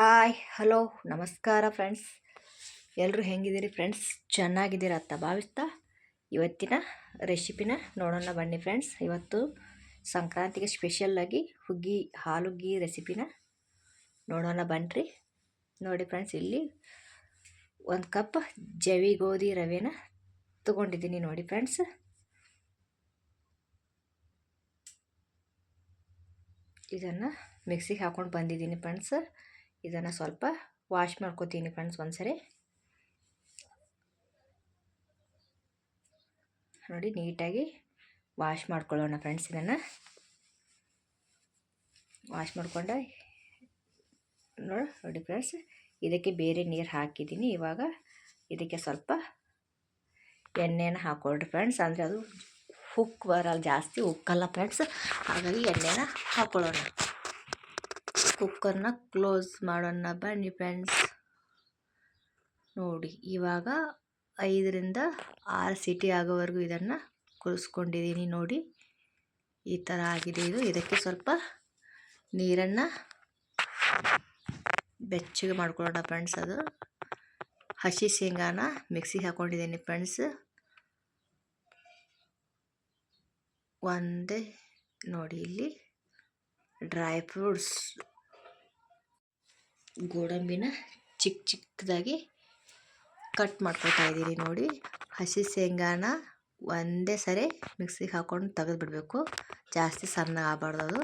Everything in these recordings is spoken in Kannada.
ಹಾಯ್ ಹಲೋ ನಮಸ್ಕಾರ ಫ್ರೆಂಡ್ಸ್ ಎಲ್ಲರೂ ಹೆಂಗಿದ್ದೀರಿ ಫ್ರೆಂಡ್ಸ್ ಚೆನ್ನಾಗಿದ್ದೀರ ಅಂತ ಭಾವಿಸ್ತಾ ಇವತ್ತಿನ ರೆಸಿಪಿನ ನೋಡೋಣ ಬನ್ನಿ ಫ್ರೆಂಡ್ಸ್ ಇವತ್ತು ಸಂಕ್ರಾಂತಿಗೆ ಸ್ಪೆಷಲ್ಲಾಗಿ ಹುಗ್ಗಿ ಹಾಲುಗ್ಗಿ ರೆಸಿಪಿನ ನೋಡೋಣ ಬನ್ನಿರಿ ನೋಡಿ ಫ್ರೆಂಡ್ಸ್ ಇಲ್ಲಿ ಒಂದು ಕಪ್ ಜವಿ ಗೋಧಿ ರವೆನ ತೊಗೊಂಡಿದ್ದೀನಿ ನೋಡಿ ಫ್ರೆಂಡ್ಸ್ ಇದನ್ನು ಮಿಕ್ಸಿಗೆ ಹಾಕ್ಕೊಂಡು ಬಂದಿದ್ದೀನಿ ಫ್ರೆಂಡ್ಸ್ ಇದನ್ನು ಸ್ವಲ್ಪ ವಾಶ್ ಮಾಡ್ಕೋತೀನಿ ಫ್ರೆಂಡ್ಸ್ ಒಂದ್ಸರಿ. ನೋಡಿ ನೀಟಾಗಿ ವಾಶ್ ಮಾಡ್ಕೊಳ್ಳೋಣ ಫ್ರೆಂಡ್ಸ್ ಇದನ್ನು. ವಾಶ್ ಮಾಡ್ಕೊಂಡೆ ನೋಡಿ ನೋಡಿ ಫ್ರೆಂಡ್ಸ್ ಇದಕ್ಕೆ ಬೇರೆ ನೀರು ಹಾಕಿದ್ದೀನಿ. ಇವಾಗ ಇದಕ್ಕೆ ಸ್ವಲ್ಪ ಎಣ್ಣೆನ ಹಾಕೊಳ್ರಿ ಫ್ರೆಂಡ್ಸ್ ಅಂದರೆ ಅದು ಹುಕ್ ಬರಲ್ಲ ಜಾಸ್ತಿ, ಉಕ್ಕಲ್ಲ ಫ್ರೆಂಡ್ಸ್ ಹಾಗಾಗಿ ಎಣ್ಣೆನ ಹಾಕ್ಕೊಳ್ಳೋಣ ಕುಕ್ಕರ್ನ ಕ್ಲೋಸ್ ಮಾಡೋಣ ಬನ್ನಿ ಫ್ರೆಂಡ್ಸ್. ನೋಡಿ, ಇವಾಗ ಐದರಿಂದ ಆರು ಸಿಟಿ ಆಗೋವರೆಗೂ ಇದನ್ನು ಕುದಿಸ್ಕೊಂಡಿದ್ದೀನಿ ನೋಡಿ. ಈ ಥರ ಆಗಿದೆ ಇದು. ಇದಕ್ಕೆ ಸ್ವಲ್ಪ ನೀರನ್ನು ಬೆಚ್ಚಗೆ ಮಾಡ್ಕೊಳ್ಳೋಣ ಫ್ರೆಂಡ್ಸ್ ಅದು. ಹಸಿ ಶೇಂಗಾನ ಮಿಕ್ಸಿಗೆ ಹಾಕ್ಕೊಂಡಿದ್ದೀನಿ ಫ್ರೆಂಡ್ಸ್. ಒಂದೇ ನೋಡಿ ಇಲ್ಲಿ ಡ್ರೈ ಫ್ರೂಟ್ಸ್ ಗೋಡಂಬಿನ ಚಿಕ್ಕ ಚಿಕ್ಕದಾಗಿ ಕಟ್ ಮಾಡ್ಕೊತಾ ಇದ್ದೀನಿ ನೋಡಿ. ಹಸಿ ಶೇಂಗಾನ ಒಂದೇ ಸರಿ ಮಿಕ್ಸಿಗೆ ಹಾಕ್ಕೊಂಡು ತೆಗೆದು ಬಿಡಬೇಕು ಜಾಸ್ತಿ ಸಣ್ಣ ಆಗಬಾರ್ದು ಅದು.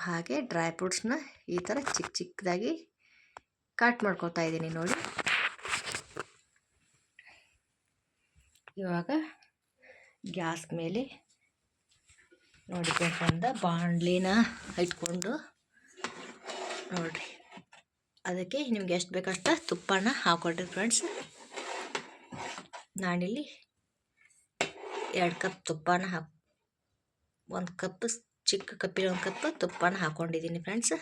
ಹಾಗೆ ಡ್ರೈ ಫ್ರೂಟ್ಸ್ನ ಈ ಥರ ಚಿಕ್ಕ ಚಿಕ್ಕದಾಗಿ ಕಟ್ ಮಾಡ್ಕೊತಾ ಇದ್ದೀನಿ ನೋಡಿ. ಇವಾಗ ಗ್ಯಾಸ್ ಮೇಲೆ ನೋಡಿ ಬಂದ ಬಾಂಡ್ಲಿನ ಇಟ್ಕೊಂಡು ನೋಡಿರಿ. ಅದಕ್ಕೆ ನಿಮ್ಗೆ ಎಷ್ಟು ಬೇಕಷ್ಟ ತುಪ್ಪನ ಹಾಕೊಡ್ರಿ ಫ್ರೆಂಡ್ಸ್ ನಾನಿಲ್ಲಿ ಎರಡು ಕಪ್ ತುಪ್ಪನ ಹಾಕ್, ಒಂದು ಕಪ್ ಚಿಕ್ಕ ಕಪ್ಪಿನ ಒಂದು ಕಪ್ ತುಪ್ಪನ ಹಾಕ್ಕೊಂಡಿದ್ದೀನಿ ಫ್ರೆಂಡ್ಸ್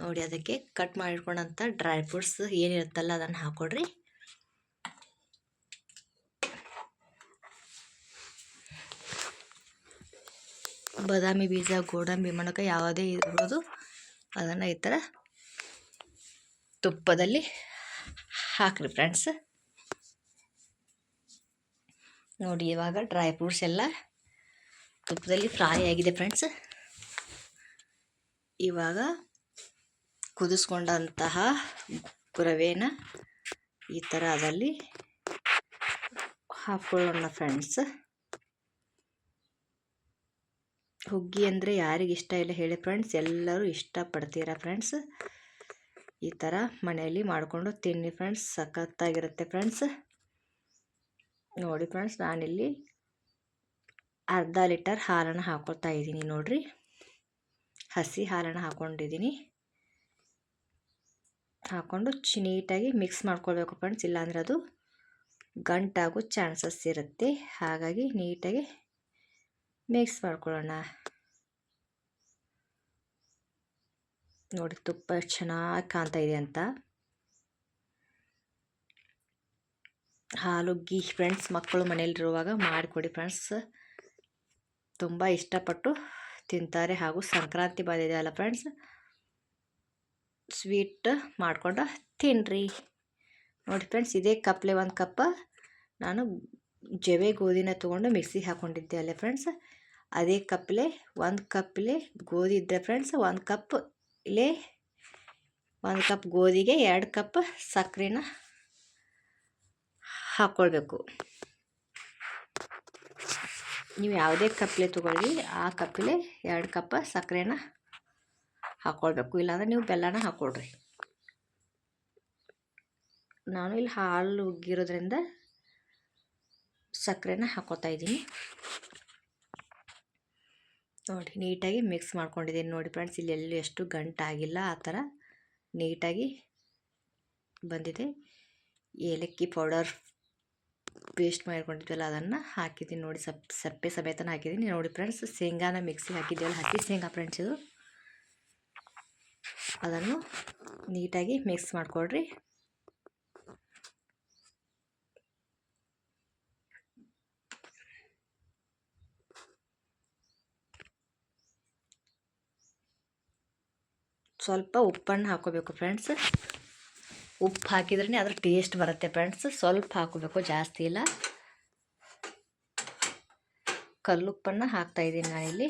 ನೋಡಿ ಅದಕ್ಕೆ ಕಟ್ ಮಾಡಿಟ್ಕೊಂಡಂಥ ಡ್ರೈ ಫ್ರೂಟ್ಸ್ ಏನಿರುತ್ತಲ್ಲ ಅದನ್ನು ಹಾಕೊಡ್ರಿ ಬಾದಾಮಿ ಬೀಜ, ಗೋಡಂಬಿ, ಮೊಣಕ ಯಾವುದೇ ಇರ್ಬೋದು ಅದನ್ನು ಈ ಥರ ತುಪ್ಪದಲ್ಲಿ ಹಾಕ್ರಿ ಫ್ರೆಂಡ್ಸ್ ನೋಡಿ, ಇವಾಗ ಡ್ರೈ ಫ್ರೂಟ್ಸ್ ಎಲ್ಲ ತುಪ್ಪದಲ್ಲಿ ಫ್ರೈ ಆಗಿದೆ ಫ್ರೆಂಡ್ಸ್ ಇವಾಗ ಕುದಿಸ್ಕೊಂಡಂತಹ ರವೆನ ಈ ಥರ ಅದಲ್ಲಿ ಹಾಕ್ಕೊಳ್ಳೋಣ ಫ್ರೆಂಡ್ಸ್ ಹುಗ್ಗಿ ಅಂದರೆ ಯಾರಿಗೆ ಇಷ್ಟ ಇಲ್ಲ ಹೇಳಿ ಫ್ರೆಂಡ್ಸ್ ಎಲ್ಲರೂ ಇಷ್ಟಪಡ್ತೀರಾ ಫ್ರೆಂಡ್ಸ್ ಈ ಥರ ಮನೆಯಲ್ಲಿ ಮಾಡಿಕೊಂಡು ತಿನ್ನಿ ಫ್ರೆಂಡ್ಸ್ ಸಖತ್ತಾಗಿರುತ್ತೆ ಫ್ರೆಂಡ್ಸ್ ನೋಡಿ ಫ್ರೆಂಡ್ಸ್ ನಾನಿಲ್ಲಿ ಅರ್ಧ ಲೀಟರ್ ಹಾಲನ್ನು ಹಾಕ್ಕೊಳ್ತಾ ಇದ್ದೀನಿ ನೋಡಿರಿ. ಹಸಿ ಹಾಲನ್ನು ಹಾಕ್ಕೊಂಡಿದ್ದೀನಿ ಹಾಕ್ಕೊಂಡು ನೀಟಾಗಿ ಮಿಕ್ಸ್ ಮಾಡ್ಕೊಳ್ಬೇಕು ಫ್ರೆಂಡ್ಸ್ ಇಲ್ಲಾಂದ್ರೆ ಅದು ಗಂಟಾಗೋ ಚಾನ್ಸಸ್ ಇರುತ್ತೆ. ಹಾಗಾಗಿ ನೀಟಾಗಿ ಮಿಕ್ಸ್ ಮಾಡ್ಕೊಳ್ಳೋಣ ನೋಡಿ ತುಪ್ಪ ಚೆನ್ನಾಗಿ ಕಾಣ್ತಾ ಇದೆ ಅಂತ. ಹಾಲು ಗೀ ಫ್ರೆಂಡ್ಸ್ ಮಕ್ಕಳು ಮನೇಲಿರುವಾಗ ಮಾಡಿಕೊಡಿ ಫ್ರೆಂಡ್ಸ್ ತುಂಬ ಇಷ್ಟಪಟ್ಟು ತಿಂತಾರೆ ಹಾಗೂ ಸಂಕ್ರಾಂತಿ ಬಂದಿದೆ ಅಲ್ಲ ಫ್ರೆಂಡ್ಸ್ ಸ್ವೀಟ್ ಮಾಡಿಕೊಂಡು ತಿನ್ನಿರಿ ನೋಡಿ ಫ್ರೆಂಡ್ಸ್ ಇದೇ ಕಪ್ಲೆ ಒಂದು ಕಪ್ಪ ನಾನು ಜವೆ ಗೋಧಿನ ತೊಗೊಂಡು ಮಿಕ್ಸಿಗೆ ಹಾಕ್ಕೊಂಡಿದ್ದೆ ಅಲ್ಲ ಫ್ರೆಂಡ್ಸ್ ಅದೇ ಕಪ್ಲೆ, ಒಂದು ಕಪ್ಲೆ ಗೋಧಿ ಇದ್ದರೆ ಫ್ರೆಂಡ್ಸ್ ಒಂದು ಕಪ್ ಇಲ್ಲೇ ಒಂದು ಕಪ್ ಗೋಧಿಗೆ ಎರಡು ಕಪ್ ಸಕ್ಕರೆನ ಹಾಕ್ಕೊಳ್ಬೇಕು ನೀವು ಯಾವುದೇ ಕಪ್ಲೆ ತೊಗೊಳ್ಳಿ, ಆ ಕಪ್ಪಲೆ ಎರಡು ಕಪ್ ಸಕ್ಕರೆನ ಹಾಕ್ಕೊಳ್ಬೇಕು ಇಲ್ಲಾಂದ್ರೆ ನೀವು ಬೆಲ್ಲನ ಹಾಕ್ಕೊಳ್ರಿ ನಾನು ಇಲ್ಲಿ ಹಾಲು ಉಗ್ಗಿರೋದ್ರಿಂದ ಸಕ್ಕರೆನ ಹಾಕೋತಾ ಇದ್ದೀನಿ. ನೋಡಿ, ನೀಟಾಗಿ ಮಿಕ್ಸ್ ಮಾಡ್ಕೊಂಡಿದ್ದೀನಿ. ನೋಡಿ ಫ್ರೆಂಡ್ಸ್ ಇಲ್ಲಿ ಎಲ್ಲೂ ಎಷ್ಟು ಗಂಟಾಗಿಲ್ಲ ಆ ಥರ ನೀಟಾಗಿ ಬಂದಿದೆ. ಏಲಕ್ಕಿ ಪೌಡರ್ ಪೇಸ್ಟ್ ಮಾಡ್ಕೊಂಡಿದ್ವಲ್ಲ, ಅದನ್ನು ಹಾಕಿದ್ದೀನಿ. ನೋಡಿ, ಸಪ್ ಸಪ್ಪೆ ಸಮೇತನ ಹಾಕಿದ್ದೀನಿ. ನೋಡಿ ಫ್ರೆಂಡ್ಸ್, ಶೇಂಗಾನ ಮಿಕ್ಸಿಗೆ ಹಾಕಿದ್ದೀವಲ್ಲ, ಹಸಿ ಶೇಂಗಾ ಫ್ರೆಂಡ್ಸ್ ಇದು. ಅದನ್ನು ನೀಟಾಗಿ ಮಿಕ್ಸ್ ಮಾಡಿಕೊಡ್ರಿ. ಸ್ವಲ್ಪ ಉಪ್ಪನ್ನು ಹಾಕೋಬೇಕು ಫ್ರೆಂಡ್ಸ್. ಉಪ್ಪು ಹಾಕಿದ್ರೆ ಅದ್ರ ಟೇಸ್ಟ್ ಬರುತ್ತೆ ಫ್ರೆಂಡ್ಸ್. ಸ್ವಲ್ಪ ಹಾಕೋಬೇಕು ಜಾಸ್ತಿ ಇಲ್ಲ. ಕಲ್ಲುಪ್ಪನ್ನು ಹಾಕ್ತಾಯಿದ್ದೀನಿ ನಾನಿಲ್ಲಿ.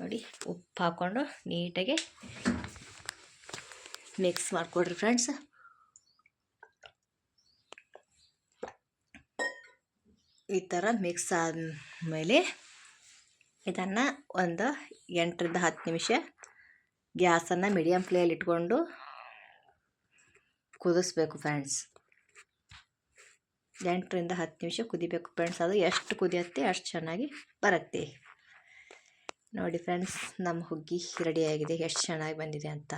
ನೋಡಿ, ಉಪ್ಪು ಹಾಕ್ಕೊಂಡು ನೀಟಾಗಿ ಮಿಕ್ಸ್ ಮಾಡಿಕೊಡ್ರಿ ಫ್ರೆಂಡ್ಸ್. ಈ ಥರ ಮಿಕ್ಸ್ ಆದಮೇಲೆ ಇದನ್ನು ಒಂದು ಎಂಟರಿಂದ ಹತ್ತು ನಿಮಿಷ ಗ್ಯಾಸನ್ನು ಮೀಡಿಯಮ್ ಫ್ಲೇಯಲ್ಲಿ ಇಟ್ಕೊಂಡು ಕುದಿಸ್ಬೇಕು ಫ್ರೆಂಡ್ಸ್ ಎಂಟರಿಂದ ಹತ್ತು ನಿಮಿಷ ಕುದಿಬೇಕು ಫ್ರೆಂಡ್ಸ್ ಅದು ಎಷ್ಟು ಕುದಿಯುತ್ತೆ ಅಷ್ಟು ಚೆನ್ನಾಗಿ ಬರುತ್ತೆ. ನೋಡಿ ಫ್ರೆಂಡ್ಸ್ ನಮ್ಮ ಹುಗ್ಗಿ ರೆಡಿಯಾಗಿದೆ ಎಷ್ಟು ಚೆನ್ನಾಗಿ ಬಂದಿದೆ ಅಂತ.